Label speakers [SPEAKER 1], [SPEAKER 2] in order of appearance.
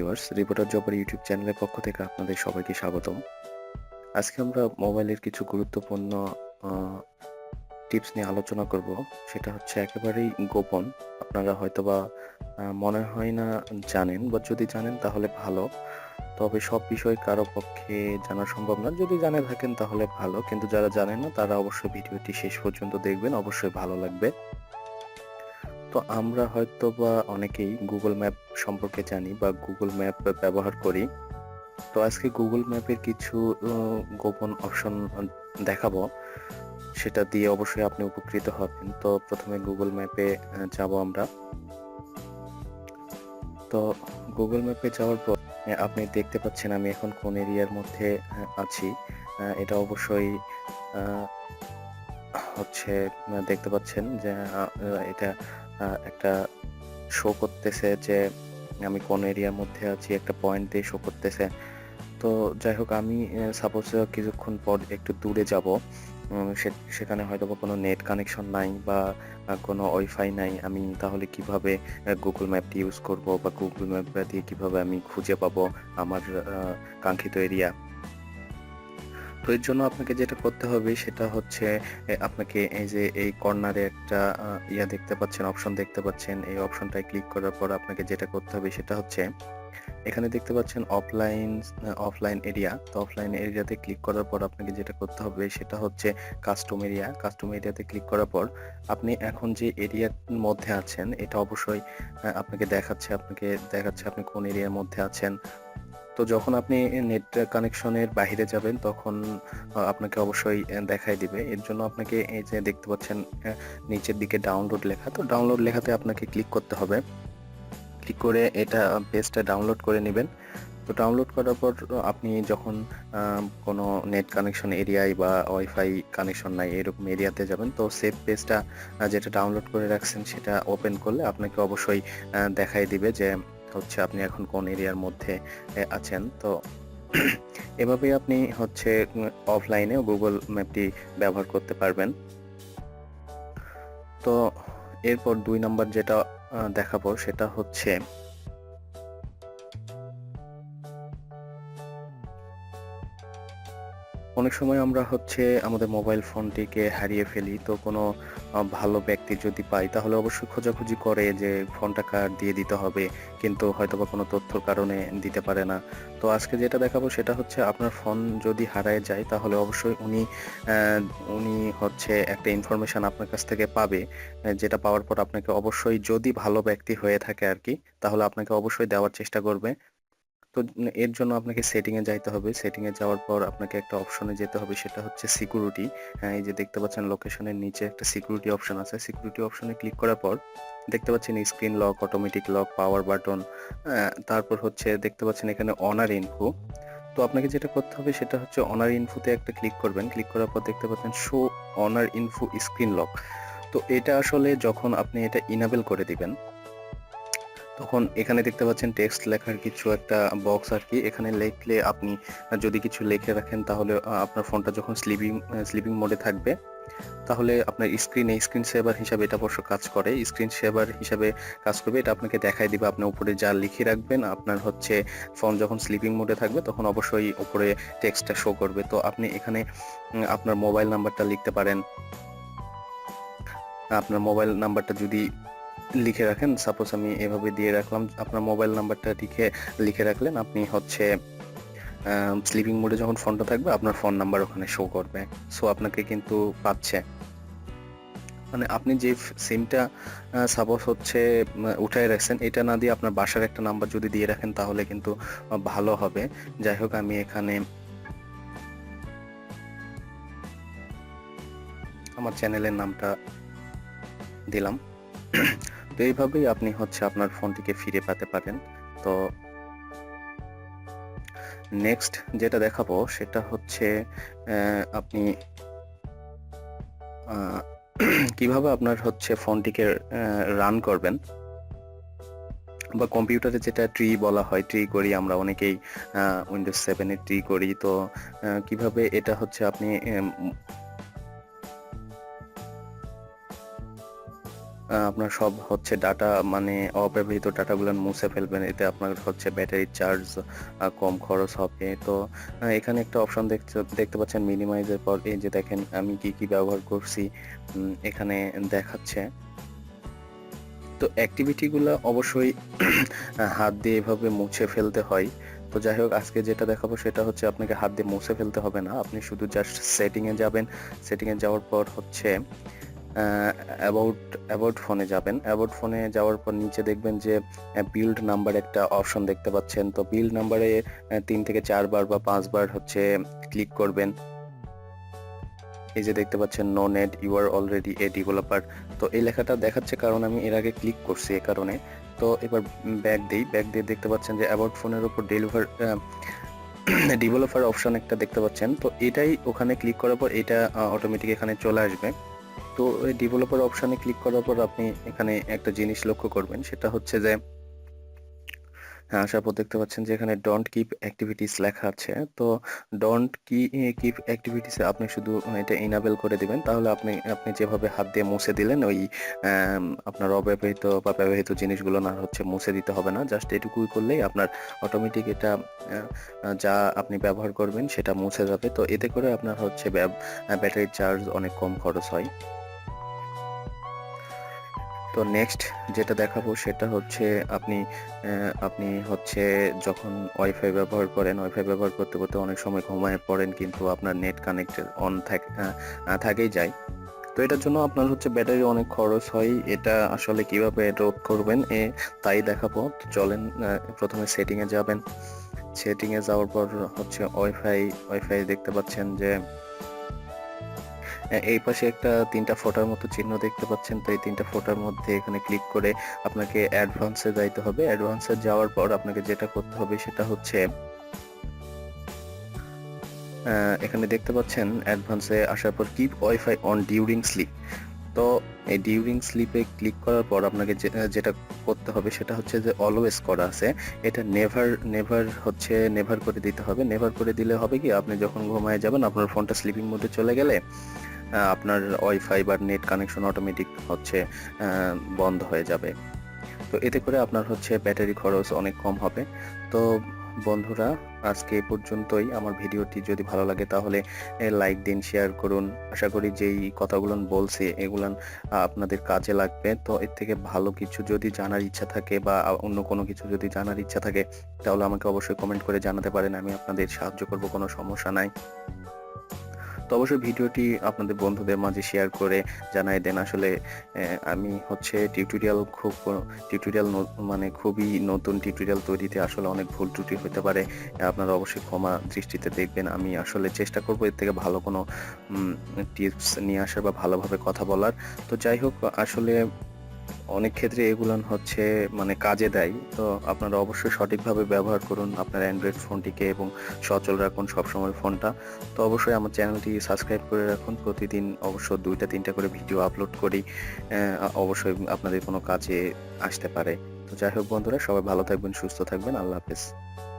[SPEAKER 1] Viewers reporter জবের YouTube চ্যানেলের পক্ষ থেকে আপনাদের সবাইকে স্বাগতম। আজকে আমরা মোবাইলের কিছু গুরুত্বপূর্ণ টিপস নিয়ে আলোচনা করব। সেটা হচ্ছে একেবারেই গোপন। আপনারা হয়তোবা আহ, মনে হয় না জানেন বা যদি জানেন তাহলে ভালো। তবে সব বিষয় কারও পক্ষে জানা সম্ভব না। যদি জানে থাকেন তাহলে ভালো। কিন্তু যারা জানেন না তারা অবশ্যই ভিডিওটি শেষ পর্যন্ত দেখবেন। অবশ্যই ভালো লাগবে। তো আমরা হয়তো বা অনেকেই গুগল ম্যাপ সম্পর্কে জানি বা গুগল ম্যাপ ব্যবহার করি। তো আজকে গুগল ম্যাপের কিছু গোপন অপশন দেখাবো। সেটা দিয়ে অবশ্যই আপনি উপকৃত হবেন। তো প্রথমে গুগল ম্যাপে যাব আমরা। তো গুগল ম্যাপে যাওয়ার পর আপনি দেখতে পাচ্ছেন আমি এখন কোন এরিয়ার মধ্যে আছি। এটা অবশ্যই হচ্ছে দেখতে পাচ্ছেন যে এটা একটা শো করতেছে যে আমি কোন এরিয়ার মধ্যে আছি, একটা পয়েন্ট দিয়ে শো করতেছে। তো যাই হোক, আমি সাপোজ কিছুক্ষণ পর একটু দূরে যাব। সেখানে হয়তো বা কোনো নেট কানেকশন নাই বা কোনো ওয়াইফাই নাই। আমি তাহলে কীভাবে গুগল ম্যাপটি ইউজ করব বা গুগল ম্যাপ দিয়ে কীভাবে আমি খুঁজে পাবো আমার কাঙ্ক্ষিত এরিয়া তো এর জন্য আপনাকে যেটা করতে হবে সেটা হচ্ছে আপনাকে এই যে এই কর্নারে একটা ইয়া দেখতে পাচ্ছেন অপশন দেখতে পাচ্ছেন। এই অপশনটায় ক্লিক করার পর আপনাকে যেটা করতে হবে সেটা হচ্ছে, এখানে দেখতে পাচ্ছেন অফলাইন অফলাইন এরিয়া তো অফলাইন এরিয়াতে ক্লিক করার পর আপনাকে যেটা করতে হবে সেটা হচ্ছে কাস্টম এরিয়া কাস্টম এরিয়াতে ক্লিক করার পর আপনি এখন যে এরিয়ার মধ্যে আছেন, এটা অবশ্যই আপনাকে দেখাচ্ছে আপনাকে দেখাচ্ছে আপনি কোন এরিয়ার মধ্যে আছেন। তো যখন আপনি নেট কানেকশনের বাইরে যাবেন, তখন আপনাকে অবশ্যই দেখাই দিবে। এর জন্য আপনাকে এই যে দেখতে পাচ্ছেন নিচের দিকে ডাউনলোড লেখা। তো ডাউনলোড লেখাতে আপনাকে ক্লিক করতে হবে। ক্লিক করে এটা পেজটা ডাউনলোড করে নেবেন। তো ডাউনলোড করার পর, আপনি যখন কোনো নেট কানেকশন এরিয়ায় বা ওয়াইফাই কানেকশন নাই, এরকম এরিয়াতে যাবেন, তো সেভ পেজটা যেটা ডাউনলোড করে রাখছেন, সেটা ওপেন করলে আপনাকে অবশ্যই দেখাই দিবে যে হচ্ছে আপনি এখন কোন এরিয়ার মধ্যে আছেন। তো এভাবে আপনি হচ্ছে অফলাইনে গুগল ম্যাপটি ব্যবহার করতে পারবেন। তো এরপর দুই নাম্বার যেটা দেখাবো সেটা হচ্ছে অনেক সময় আমরা হচ্ছে আমাদের মোবাইল ফোনটিকে হারিয়ে ফেলি। তো কোনো ভালো ব্যক্তি যদি পাই, তাহলে অবশ্যই খোঁজাখুঁজি করে যে ফোনটা কার দিয়ে দিতে হবে। কিন্তু হয়তো বা কোনো তথ্যর কারণে দিতে পারে না। তো আজকে যেটা দেখাবো সেটা হচ্ছে আপনার ফোন যদি হারায় যায়, তাহলে অবশ্যই উনি উনি হচ্ছে একটা ইনফরমেশন আপনার কাছ থেকে পাবে যেটা পাওয়ার পর আপনাকে অবশ্যই যদি ভালো ব্যক্তি হয়ে থাকে আর কি, তাহলে আপনাকে অবশ্যই দেওয়ার চেষ্টা করবে। তো এর জন্য আপনাকে সেটিং এ যাইতে হবে। সেটিং এ যাওয়ার পর আপনাকে একটা অপশনে যেতে হবে, সেটা হচ্ছে সিকিউরিটি হ্যাঁ এই যে দেখতে পাচ্ছেন লোকেশনের নিচে একটা সিকিউরিটি অপশন আছে। সিকিউরিটি অপশনে ক্লিক করার পর দেখতে পাচ্ছেন screen lock automatic lock power button তারপর হচ্ছে দেখতে পাচ্ছেন এখানে অনার ইনফো তো আপনাকে যেটা করতে হবে, সেটা হচ্ছে অনার ইনফোতে একটা ক্লিক করবেন। ক্লিক করার পর দেখতে পাচ্ছেন show owner info screen lock তো এটা আসলে যখন আপনি এটা ইনাবেল করে দিবেন তখন এখানে দেখতে পাচ্ছেন টেক্সট লেখার কিছু একটা বক্স আর কি। এখানে লিখলে আপনি যদি কিছু লিখে রাখেন তাহলে আপনার ফোনটা যখন স্লিপিং স্লিপিং মোডে থাকবে, তাহলে আপনার স্ক্রিনে স্ক্রিন সেভার হিসাবে এটা অবশ্য কাজ করে। স্ক্রিন সেভার হিসাবে কাজ করবে, এটা আপনাকে দেখাই দিবে আপনি উপরে যা লিখে রাখবেন। আপনার হচ্ছে ফোন যখন স্লিপিং মোডে থাকবে, তখন অবশ্যই উপরে টেক্সটটা শো করবে। তো আপনি এখানে আপনার মোবাইল নাম্বারটা লিখতে পারেন। আপনার মোবাইল নাম্বারটা যদি লিখে রাখেন। সাপোজ আমি এভাবে দিয়ে রাখলাম, আপনার মোবাইল নাম্বারটা লিখে লিখে রাখলেন, আপনি হচ্ছে স্লিপিং মোডে যখন ফোনটা থাকবে, আপনার ফোন নাম্বার ওখানে শো করবে। সো আপনাকে কিন্তু পাচ্ছে। মানে আপনি যে সিমটা সাপোজ হচ্ছে উঠায় রাখছেন, এটা না দিয়ে আপনার বাসার একটা নাম্বার যদি দিয়ে রাখেন, তাহলে কিন্তু ভালো হবে। যাই হোক, আমি এখানে আমার চ্যানেলের নামটা দিলাম। তো এইভাবেই আপনি হচ্ছে আপনার ফোনটিকে ফিরে পেতে পারেন। তো নেক্সট যেটা দেখাবো সেটা হচ্ছে আপনি কীভাবে আপনার হচ্ছে ফোনটিকে রান করবেন বা কম্পিউটারে যেটা ট্রি বলা হয় ট্রি করি আমরা অনেকেই উইন্ডোজ সেভেনে ট্রি করি। তো কীভাবে এটা হচ্ছে আপনি আপনার সব হচ্ছে ডাটা মানে অব্যবহৃত ডাটাগুলো মুছে ফেলবেন, এতে আপনার হচ্ছে ব্যাটারি চার্জ কম খরচ হবে। তো এখানে একটা অপশন দেখতে দেখতে পাচ্ছেন মিনিমাইজের পর, এই যে দেখেন আমি কি কি ব্যবহার করছি এখানে দেখাচ্ছে। তো অ্যাক্টিভিটিগুলো অবশ্যই হাত দিয়ে এভাবে মুছে ফেলতে হয়। তো যাই হোক, আজকে যেটা দেখাবো সেটা হচ্ছে আপনাকে হাত দিয়ে মুছে ফেলতে হবে না। আপনি শুধু জাস্ট সেটিংয়ে যাবেন। সেটিংয়ে যাওয়ার পর হচ্ছে অ্যাবাউট অ্যাবাউট ফোনে যাবেন। অ্যাবাউট ফোনে যাওয়ার পর নিচে দেখবেন যে বিল্ড নাম্বার একটা অপশন দেখতে পাচ্ছেন। তো বিল্ড নাম্বারে তিন থেকে চারবার বা পাঁচবার হচ্ছে ক্লিক করবেন। এই যে দেখতে পাচ্ছেন no net you are already a developer তো এই লেখাটা দেখাচ্ছে কারণ আমি এর আগে ক্লিক করছি এ কারণে। তো এবার ব্যাক দিই। ব্যাক দিয়ে দেখতে পাচ্ছেন যে অ্যাবাউট ফোনের উপর ডেলিভার ডেভেলপার অপশন একটা দেখতে পাচ্ছেন। তো এটাই ওখানে ক্লিক করার পর এটা অটোমেটিক এখানে চলে আসবে। তো এই ডেভেলপার অপশনে ক্লিক করার পর আপনি এখানে একটা জিনিস লক্ষ্য করবেন, সেটা হচ্ছে যে হ্যাঁ আসার পর দেখতে পাচ্ছেন যে এখানে ডোন্ট কিপ অ্যাক্টিভিটিস লেখা আছে। তো ডোন্ট কি কিপ অ্যাক্টিভিটিস আপনি শুধু এটা ইনাবেল করে দিবেন, তাহলে আপনি আপনি যেভাবে হাত দিয়ে মুছে দিলেন, ওই আপনার অব্যবহৃত বা ব্যবহৃত জিনিসগুলো না হচ্ছে মুছে দিতে হবে না। জাস্ট এটুকুই করলেই আপনার অটোমেটিক এটা যা আপনি ব্যবহার করবেন সেটা মুছে যাবে। তো এতে করে আপনার হচ্ছে ব্যাটারির চার্জ অনেক কম খরচ হয়। তো নেক্সট যেটা দেখাবো সেটা হচ্ছে আপনি আপনি হচ্ছে যখন ওয়াইফাই ব্যবহার করেন ওয়াইফাই ব্যবহার করতে করতে অনেক সময় ঘুমায় পড়েন কিন্তু আপনার নেট কানেক্টেড অন থাকে থাকেই যায়। তো এটার জন্য আপনার হচ্ছে ব্যাটারি অনেক খরচ হয়। এটা আসলে কীভাবে রোধ করবেন এ তাই দেখাবো। চলেন প্রথমে সেটিংয়ে যাবেন। সেটিংয়ে যাওয়ার পর হচ্ছে ওয়াইফাই ওয়াইফাই দেখতে পাচ্ছেন যে এই পাশে একটা তিনটা ফোটার মতো চিহ্ন দেখতে পাচ্ছেন। তো এই তিনটা ফোটার মধ্যে এখানে ক্লিক করে আপনাকে অ্যাডভান্সে যাইতে হবে। অ্যাডভান্সে যাওয়ার পর আপনাকে যেটা করতে হবে সেটা হচ্ছে এখানে দেখতে পাচ্ছেন অ্যাডভান্সে আসার পর keep wifi on during sleep তো এই ডিউরিং স্লিপে ক্লিক করার পর আপনাকে যেটা করতে হবে সেটা হচ্ছে যে অলওয়েজ করা আছে। এটা নেভার নেভার হচ্ছে নেভার করে দিতে হবে। নেভার করে দিলে হবে কি, আপনি যখন ঘুমায় যাবেন, আপনার ফোনটা স্লিপিং মোডে চলে গেলে আপনার ওয়াইফাই বা নেট কানেকশন অটোমেটিক হচ্ছে বন্ধ হয়ে যাবে। তো এতে করে আপনার হচ্ছে ব্যাটারি খরচ অনেক কম হবে। তো বন্ধুরা আজকে এ পর্যন্তই। আমার ভিডিওটি যদি ভালো লাগে তাহলে লাইক দিন শেয়ার করুন। আশা করি যেই কথাগুলো বলছি এগুলান আহ, আপনাদের কাজে লাগবে। তো এর থেকে ভালো কিছু যদি জানার ইচ্ছা থাকে বা অন্য কোনো কিছু যদি জানার ইচ্ছা থাকে তাহলে আমাকে অবশ্যই কমেন্ট করে জানাতে পারেন। আমি আপনাদের সাহায্য করব কোনো সমস্যা নাই। তো অবশ্যই ভিডিওটি আপনাদের বন্ধুদের মাঝে শেয়ার করে জানাই দেন। আসলে আমি হচ্ছে টিউটোরিয়াল খুব টিউটোরিয়াল মানে খুবই নতুন টিউটোরিয়াল তৈরিতে আসলে অনেক ভুল ত্রুটি হতে পারে। আপনারা অবশ্যই ক্ষমা দৃষ্টিতে দেখবেন। আমি আসলে চেষ্টা করব এর থেকে ভালো কোনো টিপস নিয়ে আসার বা ভালোভাবে কথা বলার। তো যাই হোক, আসলে অনেক ক্ষেত্রে এগুলো হচ্ছে মানে কাজে দেয়। তো আপনারা অবশ্যই সঠিকভাবে ব্যবহার করুন আপনার অ্যান্ড্রয়েড ফোনটিকে এবং সচল রাখুন সবসময় ফোনটা। তো অবশ্যই আমার চ্যানেলটি সাবস্ক্রাইব করে রাখুন। প্রতিদিন অবশ্য দুইটা, তিনটা করে ভিডিও আপলোড করি। অবশ্যই আপনাদের কোনো কাজে আসতে পারে। তো যাই হোক বন্ধুরা, সবাই ভালো থাকবেন, সুস্থ থাকবেন। আল্লাহ হাফেজ।